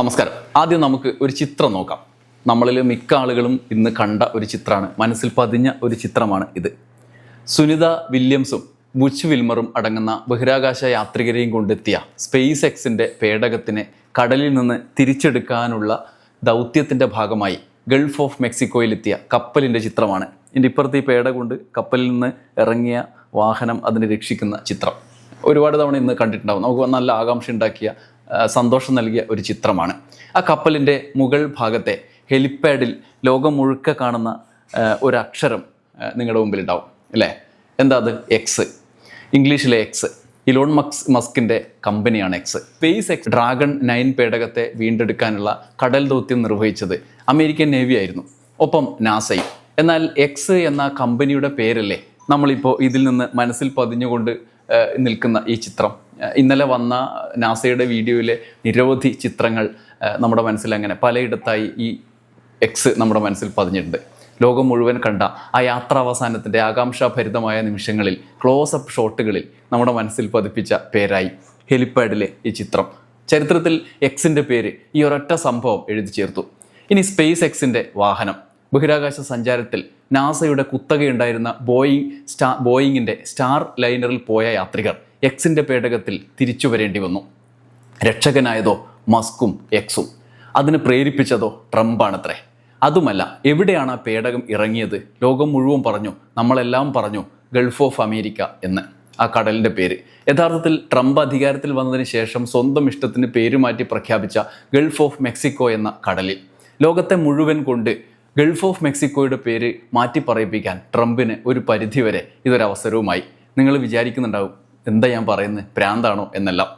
നമസ്കാരം. ആദ്യം നമുക്ക് ഒരു ചിത്രം നോക്കാം. നമ്മളിൽ മിക്ക ആളുകളും ഇന്ന് കണ്ട ഒരു ചിത്രമാണ്. മനസ്സിൽ പതിഞ്ഞ ഒരു ചിത്രമാണ് ഇത്. സുനിത വില്യംസും ബുച്ച് വിൽമറും അടങ്ങുന്ന ബഹിരാകാശ യാത്രികരെയും കൊണ്ടെത്തിയ സ്പേസ് എക്സിന്റെ പേടകത്തിനെ കടലിൽ നിന്ന് തിരിച്ചെടുക്കാനുള്ള ദൗത്യത്തിന്റെ ഭാഗമായി ഗൾഫ് ഓഫ് മെക്സിക്കോയിലെത്തിയ കപ്പലിന്റെ ചിത്രമാണ്. ഇതിന്റെ ഇപ്പുറത്ത് ഈ പേട കൊണ്ട് കപ്പലിൽ നിന്ന് ഇറങ്ങിയ വാഹനം അതിനെ രക്ഷിക്കുന്ന ചിത്രം. ഒരുപാട് തവണ ഇന്ന് കണ്ടിട്ടുണ്ടാവും. നമുക്ക് നല്ല ആകാംക്ഷ ഉണ്ടാക്കിയ സന്തോഷം നൽകിയ ഒരു ചിത്രമാണ്. ആ കപ്പലിന്റെ മുകൾ ഭാഗത്തെ ഹെലിപ്പാഡിൽ ലോകം മുഴുക്ക കാണുന്ന ഒരു അക്ഷരം നിങ്ങളുടെ മുമ്പിൽ ഉണ്ടാവും അല്ലേ? എന്താ അത്? എക്സ് ഇംഗ്ലീഷിലെ എക്സ് ഇലോൺ മക്സ് മസ്കിന്റെ കമ്പനിയാണ് X SpaceX Dragon nine പേടകത്തെ വീണ്ടെടുക്കാനുള്ള കടൽ ദൗത്യം നിർവഹിച്ചത് അമേരിക്കൻ നേവി ആയിരുന്നു. ഒപ്പം നാസയും എന്നാൽ എക്സ് എന്ന കമ്പനിയുടെ പേരല്ലേ നമ്മളിപ്പോൾ ഇതിൽ നിന്ന് മനസ്സിൽ പതിഞ്ഞുകൊണ്ട് നിൽക്കുന്ന ഈ ചിത്രം? ഇന്നലെ വന്ന നാസയുടെ വീഡിയോയിലെ നിരവധി ചിത്രങ്ങൾ നമ്മുടെ മനസ്സിൽ അങ്ങനെ പലയിടത്തായി ഈ എക്സ് നമ്മുടെ മനസ്സിൽ പതിഞ്ഞിട്ടുണ്ട്. ലോകം മുഴുവൻ കണ്ട ആ യാത്രാവസാനത്തിന്റെ ആകാംക്ഷാഭരിതമായ നിമിഷങ്ങളിൽ ക്ലോസ് അപ്പ് ഷോട്ടുകളിൽ നമ്മുടെ മനസ്സിൽ പതിപ്പിച്ച പേരായി ഹെലിപ്പാഡിലെ ഈ ചിത്രം. ചരിത്രത്തിൽ എക്സിന്റെ പേര് ഈ ഒരൊറ്റ സംഭവം എഴുതി ചേർത്തു. ഇനി സ്പേസ് എക്സിന്റെ വാഹനം. ബഹിരാകാശ സഞ്ചാരത്തിൽ നാസയുടെ കുത്തകയുണ്ടായിരുന്ന ബോയിങ് സ്റ്റാ ബോയിങ്ങിന്റെ സ്റ്റാർ ലൈനറിൽ പോയ യാത്രികർ. എക്സിന്റെ പേടകത്തിൽ തിരിച്ചു വരേണ്ടി വന്നു. രക്ഷകനായതോ മസ്കും എക്സും അതിന് പ്രേരിപ്പിച്ചതോ ട്രംപാണത്രേ. അതുമല്ല എവിടെയാണ് ആ പേടകം ഇറങ്ങിയത്? ലോകം മുഴുവൻ പറഞ്ഞു നമ്മളെല്ലാം പറഞ്ഞു ഗൾഫ് ഓഫ് അമേരിക്ക എന്ന്. ആ കടലിന്റെ പേര്. യഥാർത്ഥത്തിൽ ട്രംപ് അധികാരത്തിൽ വന്നതിന് ശേഷം സ്വന്തം ഇഷ്ടത്തിന് പേരുമാറ്റി പ്രഖ്യാപിച്ച ഗൾഫ് ഓഫ് മെക്സിക്കോ എന്ന കടലിൽ. ലോകത്തെ മുഴുവൻ കൊണ്ട് ഗൾഫ് ഓഫ് മെക്സിക്കോയുടെ പേര് മാറ്റി പറയിപ്പിക്കാൻ ട്രംപിന് ഒരു പരിധിവരെ ഇതൊരവസരവുമായി. നിങ്ങൾ വിചാരിക്കുന്നുണ്ടാവും എന്താ ഞാൻ പറയുന്നത് പ്രാന്താണോ എന്നെല്ലാം.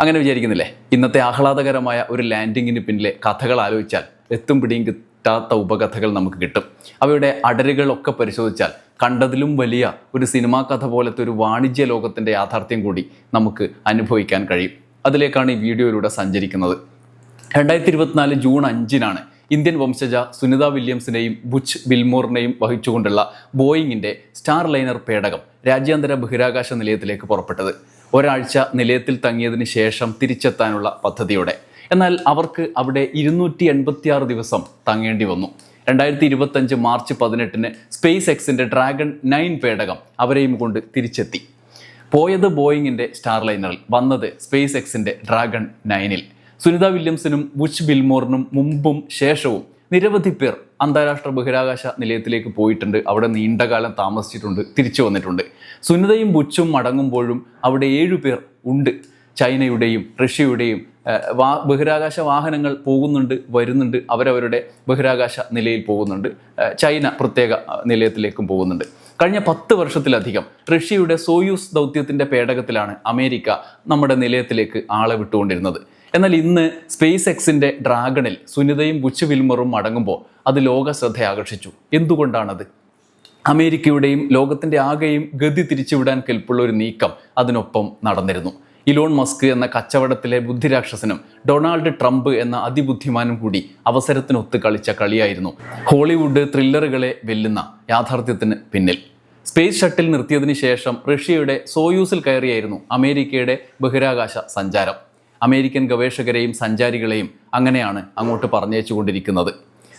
അങ്ങനെ വിചാരിക്കുന്നില്ലേ? ഇന്നത്തെ ആഹ്ലാദകരമായ ഒരു ലാൻഡിങ്ങിന് പിന്നിലെ കഥകൾ ആലോചിച്ചാൽ എത്തും പിടിയും കിട്ടാത്ത ഉപകഥകൾ നമുക്ക് കിട്ടും. അവയുടെ അടരുകളൊക്കെ പരിശോധിച്ചാൽ കണ്ടതിലും വലിയ ഒരു സിനിമാ കഥ പോലത്തെ ഒരു വാണിജ്യ ലോകത്തിന്റെ യാഥാർത്ഥ്യം കൂടി നമുക്ക് അനുഭവിക്കാൻ കഴിയും. അതിലേക്കാണ് ഈ വീഡിയോയിലൂടെ സഞ്ചരിക്കുന്നത്. രണ്ടായിരത്തി ഇരുപത്തിനാല് ജൂൺ അഞ്ചിനാണ് ഇന്ത്യൻ വംശജ സുനിത വില്യംസിനെയും ബുച്ച് ബിൽമോറിനെയും വഹിച്ചുകൊണ്ടുള്ള ബോയിങ്ങിന്റെ സ്റ്റാർ ലൈനർ പേടകം രാജ്യാന്തര ബഹിരാകാശ നിലയത്തിലേക്ക് പുറപ്പെട്ടത്. ഒരാഴ്ച നിലയത്തിൽ തങ്ങിയതിന് ശേഷം തിരിച്ചെത്താനുള്ള പദ്ധതിയോടെ. എന്നാൽ അവർക്ക് അവിടെ ഇരുന്നൂറ്റി എൺപത്തിയാറ് ദിവസം തങ്ങേണ്ടി വന്നു. രണ്ടായിരത്തി ഇരുപത്തഞ്ച് മാർച്ച് പതിനെട്ടിന് സ്പേസ് എക്സിന്റെ ഡ്രാഗൺ നയൻ പേടകം അവരെയും കൊണ്ട് തിരിച്ചെത്തി. പോയത് ബോയിങ്ങിന്റെ സ്റ്റാർലൈനറിൽ വന്നത് സ്പേസ് എക്സിന്റെ ഡ്രാഗൺ നയനിൽ. സുനിത വില്യംസിനും ബുച്ച് ബിൽമോറിനും മുമ്പും ശേഷവും നിരവധി പേർ അന്താരാഷ്ട്ര ബഹിരാകാശ നിലയത്തിലേക്ക് പോയിട്ടുണ്ട്. അവിടെ നീണ്ടകാലം താമസിച്ചിട്ടുണ്ട് തിരിച്ചു വന്നിട്ടുണ്ട്. സുനിതയും ബുച്ചും മടങ്ങുമ്പോഴും അവിടെ ഏഴു പേർ ഉണ്ട്. ചൈനയുടെയും റഷ്യയുടെയും വാ ബഹിരാകാശ വാഹനങ്ങൾ പോകുന്നുണ്ട് വരുന്നുണ്ട് അവരവരുടെ ബഹിരാകാശ നിലയിൽ പോകുന്നുണ്ട്. ചൈന പ്രത്യേക നിലയത്തിലേക്കും പോകുന്നുണ്ട്. കഴിഞ്ഞ പത്ത് വർഷത്തിലധികം റഷ്യയുടെ സോയൂസ് ദൗത്യത്തിന്റെ പേടകത്തിലാണ് അമേരിക്ക നമ്മുടെ നിലയത്തിലേക്ക് ആളെ വിട്ടുകൊണ്ടിരുന്നത്. എന്നാൽ ഇന്ന് സ്പേസ് എക്സിന്റെ ഡ്രാഗണിൽ സുനിതയും ബുച്ച് വിൽമറും അടങ്ങുമ്പോൾ അത് ലോക ശ്രദ്ധ ആകർഷിച്ചു എന്തുകൊണ്ടാണത്? അമേരിക്കയുടെയും ലോകത്തിന്റെ ആകെയും ഗതി തിരിച്ചുവിടാൻ കെൽപ്പുള്ള ഒരു നീക്കം അതിനൊപ്പം നടന്നിരുന്നു. ഇലോൺ മസ്ക് എന്ന കച്ചവടത്തിലെ ബുദ്ധിരാക്ഷസനും ഡൊണാൾഡ് ട്രംപ് എന്ന അതിബുദ്ധിമാനും കൂടി അവസരത്തിനൊത്ത് കളിച്ച കളിയായിരുന്നു. ഹോളിവുഡ് ത്രില്ലറുകളെ വെല്ലുന്ന യാഥാർത്ഥ്യത്തിന് പിന്നിൽ. സ്പേസ് ഷട്ടിൽ നിർത്തിയതിനു ശേഷം റഷ്യയുടെ സോയൂസിൽ കയറിയായിരുന്നു അമേരിക്കയുടെ ബഹിരാകാശ സഞ്ചാരം. അമേരിക്കൻ ഗവേഷകരെയും സഞ്ചാരികളെയും അങ്ങനെയാണ് അങ്ങോട്ട് പറഞ്ഞയച്ചുകൊണ്ടിരിക്കുന്നത്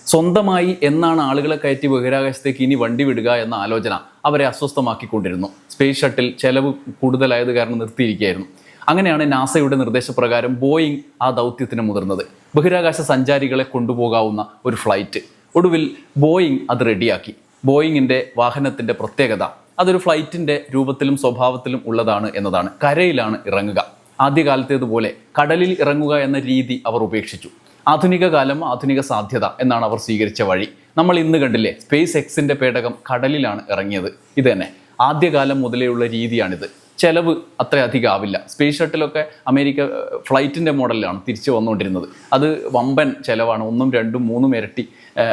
സ്വന്തമായി എന്നാണ് ആളുകളെ കയറ്റി ബഹിരാകാശത്തേക്ക് ഇനി വണ്ടി വിടുക എന്ന ആലോചന അവരെ അസ്വസ്ഥമാക്കിക്കൊണ്ടിരുന്നു. സ്പേസ് ഷട്ടിൽ ചെലവ് കൂടുതലായത് കാരണം നിർത്തിയിരിക്കുകയായിരുന്നു. അങ്ങനെയാണ് നാസയുടെ നിർദ്ദേശപ്രകാരം ബോയിങ് ആ ദൗത്യത്തിന് മുതിർന്നത്. ബഹിരാകാശ സഞ്ചാരികളെ കൊണ്ടുപോകാവുന്ന ഒരു ഫ്ലൈറ്റ്. ഒടുവിൽ ബോയിങ് അത് റെഡിയാക്കി. ബോയിങ്ങിന്റെ വാഹനത്തിന്റെ പ്രത്യേകത അതൊരു ഫ്ലൈറ്റിന്റെ രൂപത്തിലും സ്വഭാവത്തിലും ഉള്ളതാണ് എന്നതാണ്. കരയിലാണ് ഇറങ്ങുക. ആദ്യകാലത്തേതുപോലെ കടലിൽ ഇറങ്ങുക എന്ന രീതി അവർ ഉപേക്ഷിച്ചു. ആധുനിക കാലം ആധുനിക സാധ്യത എന്നാണ് അവർ സ്വീകരിച്ച വഴി. നമ്മൾ ഇന്ന് കണ്ടില്ലേ സ്പേസ് എക്സിന്റെ പേടകം കടലിലാണ് ഇറങ്ങിയത്. ഇത് തന്നെ ആദ്യകാലം മുതലേയുള്ള രീതിയാണിത്. ചെലവ് അത്ര അധികം ആവില്ല. സ്പേസ് ഷട്ടിലൊക്കെ അമേരിക്ക ഫ്ലൈറ്റിന്റെ മോഡലിലാണ് തിരിച്ചു വന്നുകൊണ്ടിരുന്നത്. അത് വമ്പൻ ചിലവാണ്. ഒന്നും രണ്ടും മൂന്നും ഇരട്ടി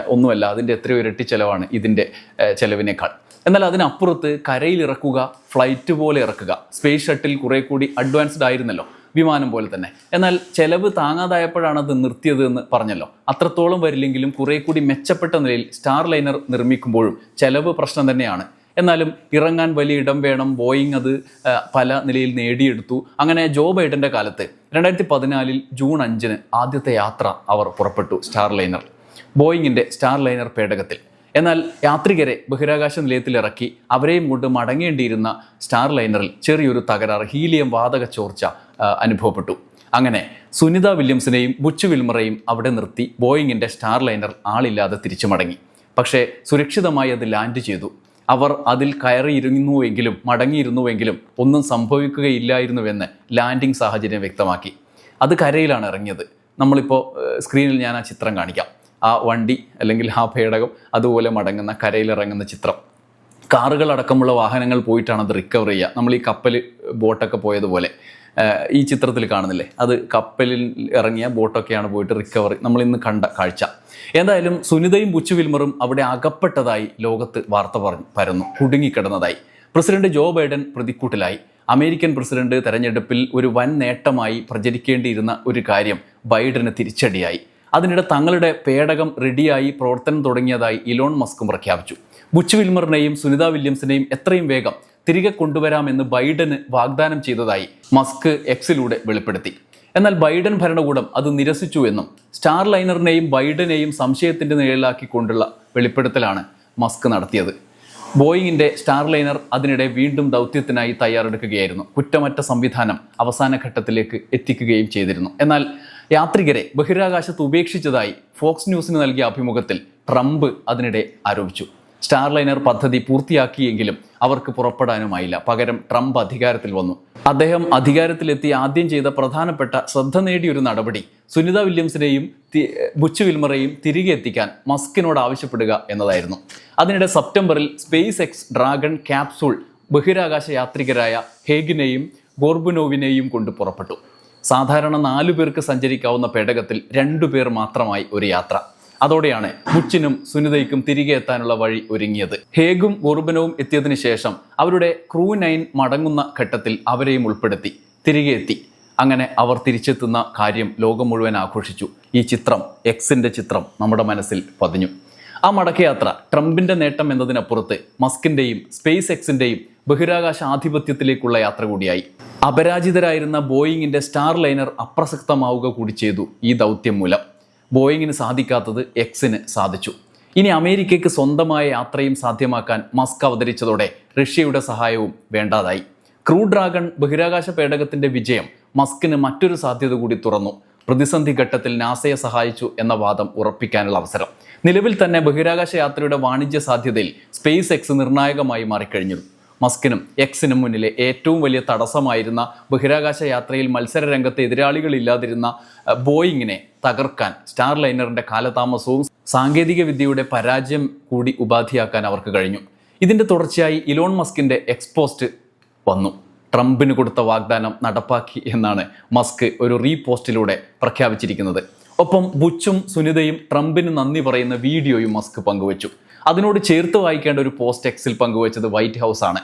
ഒന്നുമല്ല അതിന്റെ എത്രയോ ഇരട്ടി ചിലവാണ് ഇതിന്റെ ചിലവിനേക്കാൾ ചെലവിനേക്കാൾ. എന്നാൽ അതിനപ്പുറത്ത് കരയിൽ ഇറക്കുക ഫ്ലൈറ്റ് പോലെ ഇറക്കുക. സ്പേസ് ഷട്ടിൽ കുറെ കൂടി അഡ്വാൻസ്ഡ് ആയിരുന്നല്ലോ വിമാനം പോലെ തന്നെ. എന്നാൽ ചെലവ് താങ്ങാതായപ്പോഴാണ് അത് നിർത്തിയത് എന്ന് പറഞ്ഞല്ലോ. അത്രത്തോളം വരില്ലെങ്കിലും കുറെ കൂടി മെച്ചപ്പെട്ട നിലയിൽ സ്റ്റാർ ലൈനർ നിർമ്മിക്കുമ്പോഴും ചെലവ് പ്രശ്നം തന്നെയാണ്. എന്നാലും ഇറങ്ങാൻ വലിയ ഇടം വേണം ബോയിങ് അത് പല നിലയിൽ നേടിയെടുത്തു. അങ്ങനെ ജോ ബൈഡന്റെ കാലത്ത് രണ്ടായിരത്തി പതിനാലിൽ ജൂൺ അഞ്ചിന് ആദ്യത്തെ യാത്ര അവർ പുറപ്പെട്ടു സ്റ്റാർ ലൈനർ ബോയിങ്ങിന്റെ സ്റ്റാർ ലൈനർ പേടകത്തിൽ. എന്നാൽ യാത്രികരെ ബഹിരാകാശ നിലയത്തിലിറക്കി അവരെയും കൊണ്ട് മടങ്ങേണ്ടിയിരുന്ന സ്റ്റാർ ലൈനറിൽ ചെറിയൊരു തകരാർ ഹീലിയം വാതക ചോർച്ച അനുഭവപ്പെട്ടു. അങ്ങനെ സുനിത വില്യംസിനെയും ബുച്ച് വിൽമറയും അവിടെ നിർത്തി ബോയിങ്ങിന്റെ സ്റ്റാർ ലൈനർ ആളില്ലാതെ തിരിച്ചു മടങ്ങി പക്ഷേ സുരക്ഷിതമായി അത് ലാൻഡ് ചെയ്തു. അവർ അതിൽ കയറിയിരുന്നുവെങ്കിലും മടങ്ങിയിരുന്നുവെങ്കിലും ഒന്നും സംഭവിക്കുകയില്ലായിരുന്നുവെന്ന് ലാൻഡിംഗ് സാഹചര്യം വ്യക്തമാക്കി. അത് കരയിലാണ് ഇറങ്ങിയത്. നമ്മളിപ്പോൾ സ്ക്രീനിൽ ഞാൻ ആ ചിത്രം കാണിക്കാം. ആ വണ്ടി അല്ലെങ്കിൽ ആ പേടകം അതുപോലെ മടങ്ങുന്ന കരയിലിറങ്ങുന്ന ചിത്രം. കാറുകളടക്കമുള്ള വാഹനങ്ങൾ പോയിട്ടാണ് അത് റിക്കവർ ചെയ്യുക. നമ്മൾ ഈ കപ്പൽ ബോട്ടൊക്കെ പോയതുപോലെ. ഈ ചിത്രത്തിൽ കാണുന്നില്ലേ? അത് കപ്പലിൽ ഇറങ്ങിയ ബോട്ടൊക്കെയാണ് പോയിട്ട് റിക്കവറി നമ്മൾ ഇന്ന് കണ്ട കാഴ്ച. എന്തായാലും സുനിതയും ബുച്ചു വിൽമറും അവിടെ അകപ്പെട്ടതായി ലോകത്ത് വാർത്ത പറഞ്ഞു പരന്നു കുടുങ്ങിക്കിടന്നതായി. പ്രസിഡന്റ് ജോ ബൈഡൻ പ്രതിക്കൂട്ടിലായി. അമേരിക്കൻ പ്രസിഡന്റ് തെരഞ്ഞെടുപ്പിൽ ഒരു വൻ നേട്ടമായി പ്രചരിക്കേണ്ടിയിരുന്ന ഒരു കാര്യം ബൈഡന് തിരിച്ചടിയായി. അതിനിടെ തങ്ങളുടെ പേടകം റെഡിയായി പ്രവർത്തനം തുടങ്ങിയതായി ഇലോൺ മസ്കും പ്രഖ്യാപിച്ചു. ബുച്ച് വിൽമറിനെയും സുനിത വില്യംസിനെയും എത്രയും വേഗം തിരികെ കൊണ്ടുവരാമെന്ന് ബൈഡന് വാഗ്ദാനം ചെയ്തതായി മസ്ക് എക്സിലൂടെ വെളിപ്പെടുത്തി. എന്നാൽ ബൈഡൻ ഭരണകൂടം അത് നിരസിച്ചു എന്നും സ്റ്റാർ ലൈനറിനെയും ബൈഡനെയും സംശയത്തിന്റെ നിഴലാക്കിക്കൊണ്ടുള്ള വെളിപ്പെടുത്തലാണ് മസ്ക് നടത്തിയത്. ബോയിങ്ങിന്റെ സ്റ്റാർ ലൈനർ അതിനിടെ വീണ്ടും ദൗത്യത്തിനായി തയ്യാറെടുക്കുകയായിരുന്നു. കുറ്റമറ്റ സംവിധാനം അവസാന ഘട്ടത്തിലേക്ക് എത്തിക്കുകയും ചെയ്തിരുന്നു. എന്നാൽ യാത്രികരെ ബഹിരാകാശത്ത് ഉപേക്ഷിച്ചതായി ഫോക്സ് ന്യൂസിന് നൽകിയ അഭിമുഖത്തിൽ ട്രംപ് അതിനിടെ ആരോപിച്ചു. സ്റ്റാർലൈനർ പദ്ധതി പൂർത്തിയാക്കിയെങ്കിലും അവർക്ക് പുറപ്പെടാനുമായില്ല. പകരം ട്രംപ് അധികാരത്തിൽ വന്നു. അദ്ദേഹം അധികാരത്തിലെത്തി ആദ്യം ചെയ്ത പ്രധാനപ്പെട്ട ശ്രദ്ധ നേടിയൊരു നടപടി സുനിത വില്യംസിനെയും ബുച്ചു വിൽമറെയും തിരികെ എത്തിക്കാൻ മസ്കിനോട് ആവശ്യപ്പെടുക എന്നതായിരുന്നു. അതിനിടെ സെപ്റ്റംബറിൽ സ്പേസ് എക്സ് ഡ്രാഗൺ ക്യാപ്സൂൾ ബഹിരാകാശ യാത്രികരായ ഹേഗിനെയും ഗോർബുനോവിനെയും കൊണ്ട് പുറപ്പെട്ടു. സാധാരണ നാലു പേർക്ക് സഞ്ചരിക്കാവുന്ന പേടകത്തിൽ രണ്ടു പേർ മാത്രമായി ഒരു യാത്ര. അതോടെയാണ് മുച്ചിനും സുനിതയ്ക്കും തിരികെ എത്താനുള്ള വഴി ഒരുങ്ങിയത്. ഹേഗും ഗോർബനവും എത്തിയതിനു ശേഷം അവരുടെ ക്രൂ നൈൻ മടങ്ങുന്ന ഘട്ടത്തിൽ അവരെയും ഉൾപ്പെടുത്തി. തിരികെ എത്തി. അങ്ങനെ അവർ തിരിച്ചെത്തുന്ന കാര്യം ലോകം മുഴുവൻ ആഘോഷിച്ചു. ഈ ചിത്രം എക്സിന്റെ ചിത്രം നമ്മുടെ മനസ്സിൽ പതിഞ്ഞു. ആ മടക്കയാത്ര ട്രംപിന്റെ നേട്ടം എന്നതിനപ്പുറത്ത് മസ്കിന്റെയും സ്പേസ് എക്സിന്റെയും ബഹിരാകാശ ആധിപത്യത്തിലേക്കുള്ള യാത്ര കൂടിയായി. അപരാജിതരായിരുന്ന ബോയിങ്ങിന്റെ സ്റ്റാർ ലൈനർ അപ്രസക്തമാവുക കൂടി ചെയ്തു ഈ ദൗത്യം മൂലം. ബോയിങ്ങിന് സാധിക്കാത്തത് എക്സിന് സാധിച്ചു. ഇനി അമേരിക്കയ്ക്ക് സ്വന്തമായ യാത്രയും സാധ്യമാക്കാൻ മസ്ക് അവതരിച്ചതോടെ റഷ്യയുടെ സഹായവും വേണ്ടാതായി. ക്രൂ ഡ്രാഗൺ ബഹിരാകാശ പേടകത്തിന്റെ വിജയം മസ്കിന് മറ്റൊരു സാധ്യത കൂടി തുറന്നു. പ്രതിസന്ധി ഘട്ടത്തിൽ നാസയെ സഹായിച്ചു എന്ന വാദം ഉറപ്പിക്കാനുള്ള അവസരം. നിലവിൽ തന്നെ ബഹിരാകാശ യാത്രയുടെ വാണിജ്യ സാധ്യതയിൽ സ്പേസ് എക്സ് നിർണായകമായി മാറിക്കഴിഞ്ഞു. മസ്കിനും എക്സിനും മുന്നിലെ ഏറ്റവും വലിയ തടസ്സമായിരുന്ന ബഹിരാകാശ യാത്രയിൽ മത്സര രംഗത്ത് എതിരാളികളില്ലാതിരുന്ന ബോയിങ്ങിനെ തകർക്കാൻ സ്റ്റാർ ലൈനറിന്റെ കാലതാമസവും സാങ്കേതിക വിദ്യയുടെ പരാജയം കൂടി ഉപാധിയാക്കാൻ അവർക്ക് കഴിഞ്ഞു. ഇതിന്റെ തുടർച്ചയായി ഇലോൺ മസ്കിന്റെ എക്സ്പോസ്റ്റ് വന്നു. ട്രംപിന് കൊടുത്ത വാഗ്ദാനം നടപ്പാക്കി എന്നാണ് മസ്ക് ഒരു റീപോസ്റ്റിലൂടെ പ്രഖ്യാപിച്ചിരിക്കുന്നത്. ഒപ്പം ബുച്ചും സുനിതയും ട്രംപിന് നന്ദി പറയുന്ന വീഡിയോയും മസ്ക് പങ്കുവച്ചു. അതിനോട് ചേർത്ത് വായിക്കേണ്ട ഒരു പോസ്റ്റ് എക്സിൽ പങ്കുവച്ചത് വൈറ്റ് ഹൗസ് ആണ്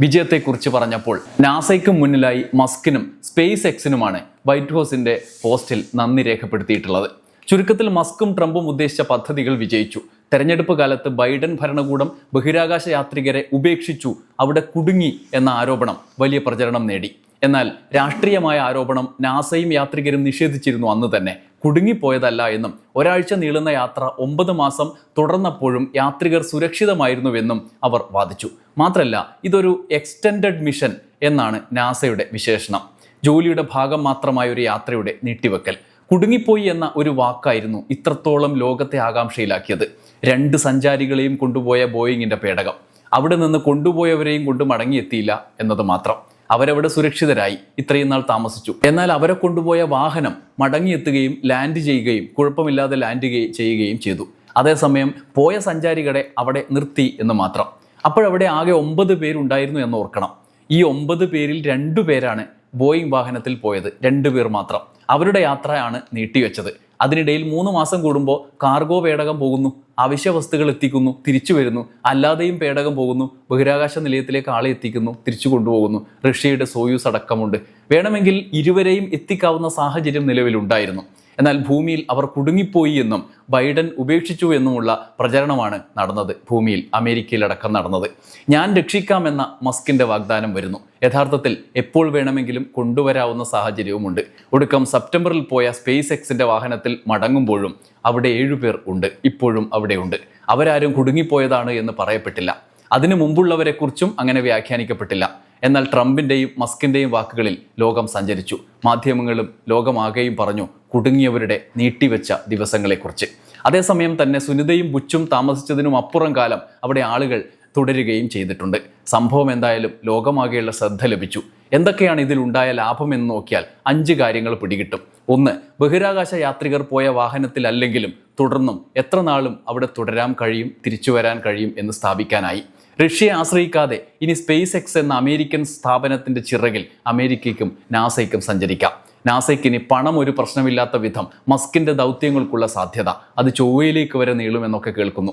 വിജയത്തെക്കുറിച്ച് പറഞ്ഞപ്പോൾ നാസയ്ക്കും മുന്നിലായി മസ്കിനും സ്പേസ് എക്സിനുമാണ് വൈറ്റ് ഹൗസിന്റെ പോസ്റ്റിൽ നന്ദി രേഖപ്പെടുത്തിയിട്ടുള്ളത്. ചുരുക്കത്തിൽ മസ്കും ട്രംപും ഉദ്ദേശിച്ച പദ്ധതികൾ വിജയിച്ചു. തെരഞ്ഞെടുപ്പ് കാലത്ത് ബൈഡൻ ഭരണകൂടം ബഹിരാകാശ യാത്രികരെ ഉപേക്ഷിച്ചു അവിടെ കുടുങ്ങി എന്ന ആരോപണം വലിയ പ്രചരണം നേടി. എന്നാൽ രാഷ്ട്രീയമായ ആരോപണം നാസയും യാത്രികരും നിഷേധിച്ചിരുന്നു അന്ന് തന്നെ. കുടുങ്ങിപ്പോയതല്ല എന്നും ഒരാഴ്ച നീളുന്ന യാത്ര ഒമ്പത് മാസം തുടർന്നപ്പോഴും യാത്രികർ സുരക്ഷിതമായിരുന്നുവെന്നും അവർ വാദിച്ചു. മാത്രമല്ല ഇതൊരു എക്സ്റ്റെൻഡഡ് മിഷൻ എന്നാണ് നാസയുടെ വിശേഷണം. ജോലിയുടെ ഭാഗം മാത്രമായ ഒരു യാത്രയുടെ നീട്ടിവെക്കൽ. കുടുങ്ങിപ്പോയി എന്ന ഒരു വാക്കായിരുന്നു ഇത്രത്തോളം ലോകത്തെ ആകാംക്ഷയിലാക്കിയത്. രണ്ട് സഞ്ചാരികളെയും കൊണ്ടുപോയ ബോയിങ്ങിന്റെ പേടകം. അവിടെ നിന്ന് കൊണ്ടുപോയവരെയും കൊണ്ട് മടങ്ങിയെത്തിയില്ല എന്നത് മാത്രം. അവരവിടെ സുരക്ഷിതരായി ഇത്രയും നാൾ താമസിച്ചു. എന്നാൽ അവരെ കൊണ്ടുപോയ വാഹനം മടങ്ങിയെത്തുകയും ലാൻഡ് ചെയ്യുകയും കുഴപ്പമില്ലാതെ ലാൻഡ് ചെയ്യ- ചെയ്യുകയും ചെയ്തു. അതേസമയം പോയ സഞ്ചാരികളെ അവിടെ നിർത്തി എന്ന് മാത്രം. അപ്പോഴവിടെ ആകെ ഒമ്പത് പേരുണ്ടായിരുന്നു എന്ന് ഓർക്കണം. ഈ ഒമ്പത് പേരിൽ രണ്ടു പേരാണ് ബോയിങ് വാഹനത്തിൽ പോയത്. രണ്ടു പേർ മാത്രം. അവരുടെ യാത്രയാണ് നീട്ടിവെച്ചത്. അതിനിടയിൽ മൂന്ന് മാസം കൂടുമ്പോൾ കാർഗോ പേടകം പോകുന്നു അവശ്യ വസ്തുക്കൾ എത്തിക്കുന്നു തിരിച്ചു വരുന്നു. അല്ലാതെയും പേടകം പോകുന്നു ബഹിരാകാശ നിലയത്തിലേക്ക് ആളെ എത്തിക്കുന്നു തിരിച്ചു കൊണ്ടുപോകുന്നു. റഷ്യയുടെ സോയൂസ് അടക്കമുണ്ട്. വേണമെങ്കിൽ ഇരുവരെയും എത്തിക്കാവുന്ന സാഹചര്യം നിലവിലുണ്ടായിരുന്നു. എന്നാൽ ഭൂമിയിൽ അവർ കുടുങ്ങിപ്പോയി എന്നും ബൈഡൻ ഉപേക്ഷിച്ചു എന്നുമുള്ള പ്രചരണമാണ് നടന്നത്. ഭൂമിയിൽ അമേരിക്കയിലടക്കം നടന്നത്. ഞാൻ രക്ഷിക്കാമെന്ന മസ്കിന്റെ വാഗ്ദാനം വരുന്നു. യഥാർത്ഥത്തിൽ എപ്പോൾ വേണമെങ്കിലും കൊണ്ടുവരാവുന്ന സാഹചര്യവുമുണ്ട്. ഒടുക്കം സെപ്റ്റംബറിൽ പോയ സ്പേസ് എക്സിന്റെ വാഹനത്തിൽ മടങ്ങുമ്പോഴും അവിടെ ഏഴുപേർ ഉണ്ട്. ഇപ്പോഴും അവിടെയുണ്ട് അവരാരും കുടുങ്ങിപ്പോയതാണ് എന്ന് പറയപ്പെട്ടില്ല. അതിനു മുമ്പുള്ളവരെക്കുറിച്ചും അങ്ങനെ വ്യാഖ്യാനിക്കപ്പെട്ടില്ല. എന്നാൽ ട്രംപിന്റെയും മസ്കിന്റെയും വാക്കുകളിൽ ലോകം സഞ്ചരിച്ചു. മാധ്യമങ്ങളും ലോകമാകെയും പറഞ്ഞു കുടുങ്ങിയവരുടെ നീട്ടിവെച്ച ദിവസങ്ങളെക്കുറിച്ച്. അതേസമയം തന്നെ സുനിതയും ബുച്ചും താമസിച്ചതിനും അപ്പുറം കാലം അവിടെ ആളുകൾ തുടരുകയും ചെയ്തിട്ടുണ്ട്. സംഭവം എന്തായാലും ലോകമാകെയുള്ള ശ്രദ്ധ ലഭിച്ചു. എന്തൊക്കെയാണ് ഇതിലുണ്ടായ ലാഭം എന്ന് നോക്കിയാൽ അഞ്ച് കാര്യങ്ങൾ പിടികിട്ടും. ഒന്ന് ബഹിരാകാശ യാത്രികർ പോയ വാഹനത്തിലല്ലെങ്കിലും തുടർന്നും എത്ര നാളും അവിടെ തുടരാൻ കഴിയും തിരിച്ചു വരാൻ കഴിയും എന്ന് സ്ഥാപിക്കാനായി. റഷ്യയെ ആശ്രയിക്കാതെ ഇനി സ്പേസ് എക്സ് എന്ന അമേരിക്കൻ സ്ഥാപനത്തിന്റെ ചിറകിൽ അമേരിക്കയ്ക്കും നാസയ്ക്കും സഞ്ചരിക്കാം. നാസയ്ക്ക് ഇനി പണം ഒരു പ്രശ്നമില്ലാത്ത വിധം മസ്കിന്റെ ദൗത്യങ്ങൾക്കുള്ള സാധ്യത. അത് ചൊവ്വയിലേക്ക് വരെ നീളുമെന്നൊക്കെ കേൾക്കുന്നു.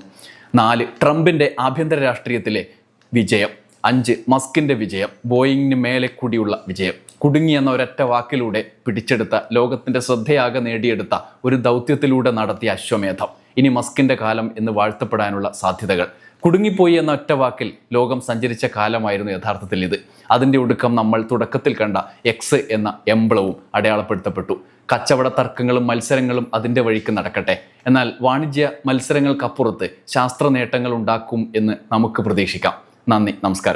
നാല് ട്രംപിന്റെ ആഭ്യന്തര രാഷ്ട്രീയത്തിലെ വിജയം. അഞ്ച് മസ്കിന്റെ വിജയം. ബോയിങ്ങിന് മേലെ കൂടിയുള്ള വിജയം. കുടുങ്ങി എന്ന ഒരൊറ്റ വാക്കിലൂടെ പിടിച്ചെടുത്ത ലോകത്തിന്റെ ശ്രദ്ധയാകെ നേടിയെടുത്ത ഒരു ദൗത്യത്തിലൂടെ നടത്തിയ അശ്വമേധം. ഇനി മസ്കിന്റെ കാലം എന്ന് വാഴ്ത്തപ്പെടാനുള്ള സാധ്യതകൾ. കുടുങ്ങിപ്പോയി എന്ന ഒറ്റ വാക്കിൽ ലോകം സഞ്ചരിച്ച കാലമായിരുന്നു യഥാർത്ഥത്തിൽ ഇത്. അതിന്റെ ഒടുക്കം നമ്മൾ തുടക്കത്തിൽ കണ്ട എക്സ് എന്ന എംബ്ലവും അടയാളപ്പെടുത്തപ്പെട്ടു. കച്ചവട തർക്കങ്ങളും മത്സരങ്ങളും അതിന്റെ വഴിക്ക് നടക്കട്ടെ. എന്നാൽ വാണിജ്യ മത്സരങ്ങൾക്കപ്പുറത്ത് ശാസ്ത്ര നേട്ടങ്ങൾ ഉണ്ടാക്കും എന്ന് നമുക്ക് പ്രതീക്ഷിക്കാം. നന്ദി നമസ്കാരം.